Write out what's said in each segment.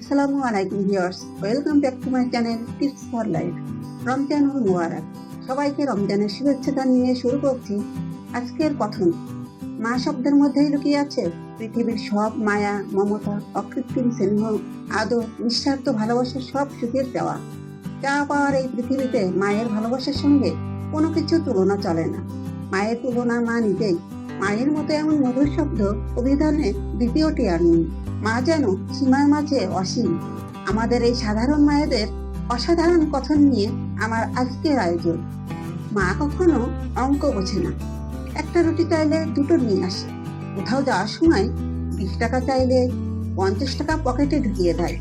আসসালামু আলাইকুম welcome back to my channel tips for life সবাইকে রমজানের শুভেচ্ছা শুরু করছি আজকের কথন। মা শব্দের মধ্যেই লুকিয়ে আছে পৃথিবীর সব মায়া, মমতা, অকৃত্রিম স্নেহ, আদর, নিঃস্বার্থ সব সুখের দেওয়া। যা পাওয়ার এই পৃথিবীতে মায়ের ভালোবাসার সঙ্গে কোনো কিছু তুলনা চলে না। মায়ের তুলনা মা নিজেই। মায়ের মতো এমন মধুর শব্দ অভিধানে দ্বিতীয়টি আর নেই মা যেন সীমার মাঝে অসীম। আমাদের এই সাধারণ মায়েদের অসাধারণ কথন নিয়ে আমার আজকের আয়োজন। মা কখনো অঙ্ক বোঝে না। একটা রুটি চাইলে দুটো নিয়ে আসে। কোথাও যাওয়ার সময় বিশ টাকা চাইলে পঞ্চাশ টাকা পকেটে ঢুকিয়ে দেয়।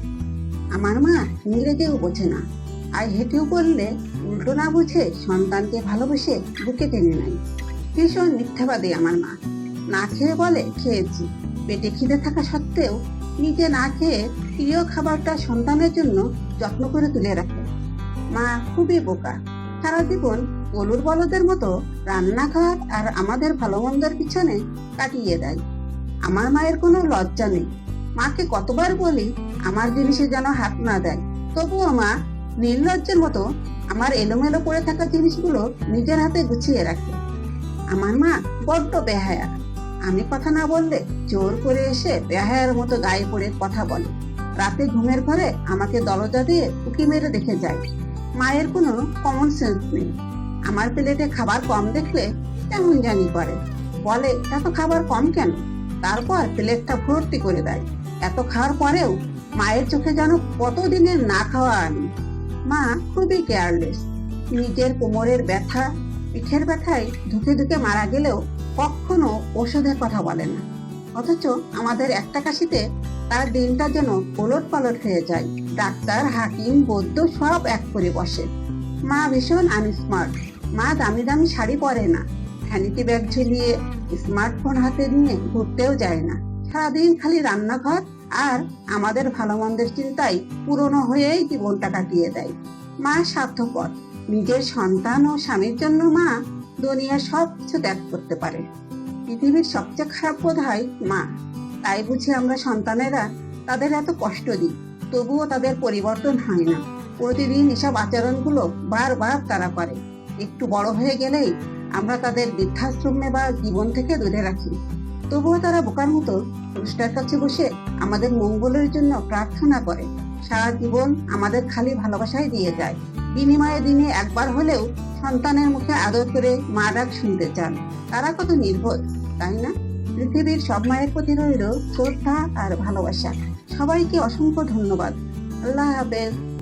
আমার মা ইংরেজিও বোঝে না। আর হেঁটেও বললে উল্টো না বুঝে সন্তানকে ভালোবেসে বুকে টেনে নেয়। ভীষণ মিথ্যাবাদী আমার মা। না খেয়ে বলে, খেয়েছি। পেটে খিদে থাকা সত্ত্বেও নিজে না খেয়ে প্রিয় খাবারটা সন্তানের জন্য যত্ন করে তুলে রাখে। মা খুবই বোকা। সারা জীবন গলুর বলদের মতো রান্নাঘর আর আমাদের ভালো মন্দের পিছনে কাটিয়ে দেয়। আমার মায়ের কোনো লজ্জা নেই। মাকে কতবার বলি, আমার জিনিসে যেন হাত না দেয়। তবুও মা নির্লজ্জের মতো আমার এলোমেলো পড়ে থাকা জিনিসগুলো নিজের হাতে গুছিয়ে রাখে। আমার মা বড্ড বেহায়া। আমি কথা না বললে জোর করে এসে বেহায়ার মতো গায়ে পড়ে কথা বলে। রাতে ঘুমের ঘরে আমাকে দরজা দিয়ে উকি মেরে দেখে যায়। মায়ের কোনো কমন সেন্স নেই। আমার প্লেটে খাবার কম দেখলে কেমন জানি করে। বলে, এত খাবার কম কেন? তারপর প্লেটটা ভর্তি করে দেয়। এত খাওয়ার পরেও মায়ের চোখে যেন কতদিনের না খাওয়া আনি মা খুবই কেয়ারলেস নিজের কোমরের ব্যথা পিঠের ব্যথায় ধুকে ধুকে মারা গেলেও কখনো ওষুধের কথা বলে না। অথচ আমাদের একটা কাশিতে তার দিনটা যেন পলট পালট হয়ে যায়। ডাক্তার, হাকিম, বৈদ্য সব এক করে বসে। মা ভীষণ আনস্মার্ট। মা দামি দামি শাড়ি পরে না। ভ্যানিটি ব্যাগ ঝুলিয়ে স্মার্টফোন হাতে নিয়ে ঘুরতেও যায় না। সারাদিন খালি রান্নাঘর আর আমাদের ভালো মন্দের চিন্তায় পুরনো হয়েই জীবনটা কাটিয়ে দেয়। মা স্বার্থপর নিজের সন্তান ও স্বামীর জন্য মা দুনিয়ার সব কিছু ত্যাগ করতে পারে। পৃথিবীর সবচেয়ে খারাপ বোধ হয় মা। তাই বুঝি আমরা সন্তানেরা তাদের এত কষ্ট দিই, তবুও তাদের পরিবর্তন হয় না। প্রতিদিন এসব আচরণগুলো বারবার তারা করে। একটু বড় হয়ে গেলেই আমরা তাদের বৃদ্ধাশ্রমে বা জীবন থেকে দূরে রাখি। তবুও তারা বোকার মতো পুরুষটার কাছে বসে আমাদের মঙ্গলের জন্য প্রার্থনা করে। সারা জীবন আমাদের খালি ভালোবাসাই দিয়ে যায়। বিনিময়ে দিনে একবার হলেও সন্তানের মুখে আদর করে মা ডাক শুনতে চান। তারা কত নির্বোধ তাই না? পৃথিবীর সব মায়ের প্রতি রইল শ্রদ্ধা আর ভালোবাসা। সবাইকে অসংখ্য ধন্যবাদ। আল্লাহ হাফেজ।